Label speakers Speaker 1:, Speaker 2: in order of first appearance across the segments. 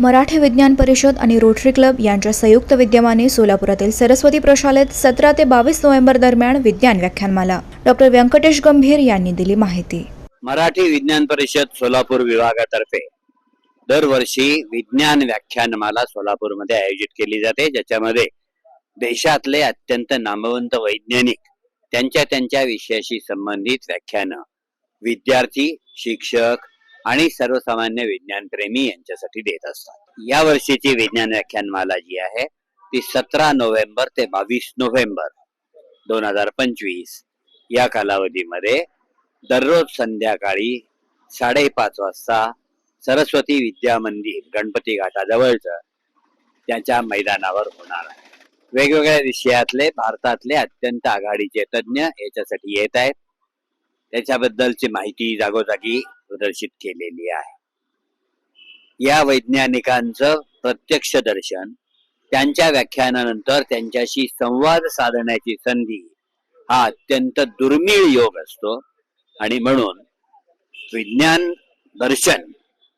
Speaker 1: मराठी विज्ञान परिषद आणि रोटरी क्लब यांच्या संयुक्त विद्यमाने सोलापुरातील सरस्वती प्रशालेत सतरा ते बावीस नोव्हेंबर दरम्यान विज्ञान व्याख्यानमाला. डॉक्टर व्यंकटेश गंभीर यांनी दिली माहिती.
Speaker 2: मराठी विज्ञान परिषद सोलापूर विभागातर्फे दरवर्षी विज्ञान व्याख्यानमाला सोलापूरमध्ये आयोजित केली जाते. ज्याच्यामध्ये देशातले अत्यंत नामवंत वैज्ञानिक त्यांच्या त्यांच्या विषयाशी संबंधित व्याख्यानं विद्यार्थी शिक्षक आणि सर्वसामान्य विज्ञानप्रेमी यांच्यासाठी देत असतात. या वर्षीची विज्ञान व्याख्यानमाला जी आहे ती सतरा नोव्हेंबर ते बावीस नोव्हेंबर दोन हजार पंचवीस या कालावधीमध्ये दररोज संध्याकाळी साडेपाच वाजता सरस्वती विद्या मंदिर गणपती घाटाजवळच त्याच्या मैदानावर होणार आहे. वेगवेगळ्या विषयातले भारतातले अत्यंत आघाडीचे तज्ज्ञ याच्यासाठी येत आहेत. त्याच्याबद्दलची माहिती जागोजागी प्रदर्शित केलेली आहे. या वैज्ञानिकांचं प्रत्यक्ष दर्शन त्यांच्या व्याख्यानानंतर त्यांच्याशी संवाद साधण्याची संधी हा अत्यंत दुर्मिळ योग असतो. आणि म्हणून विज्ञान दर्शन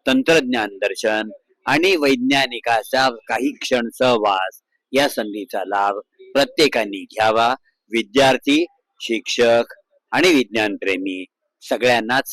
Speaker 2: तंत्रज्ञान दर्शन आणि वैज्ञानिकाचा काही क्षण सहवास या संधीचा लाभ प्रत्येकाने घ्यावा. विद्यार्थी शिक्षक आणि विज्ञानप्रेमी सगळ्यांनाच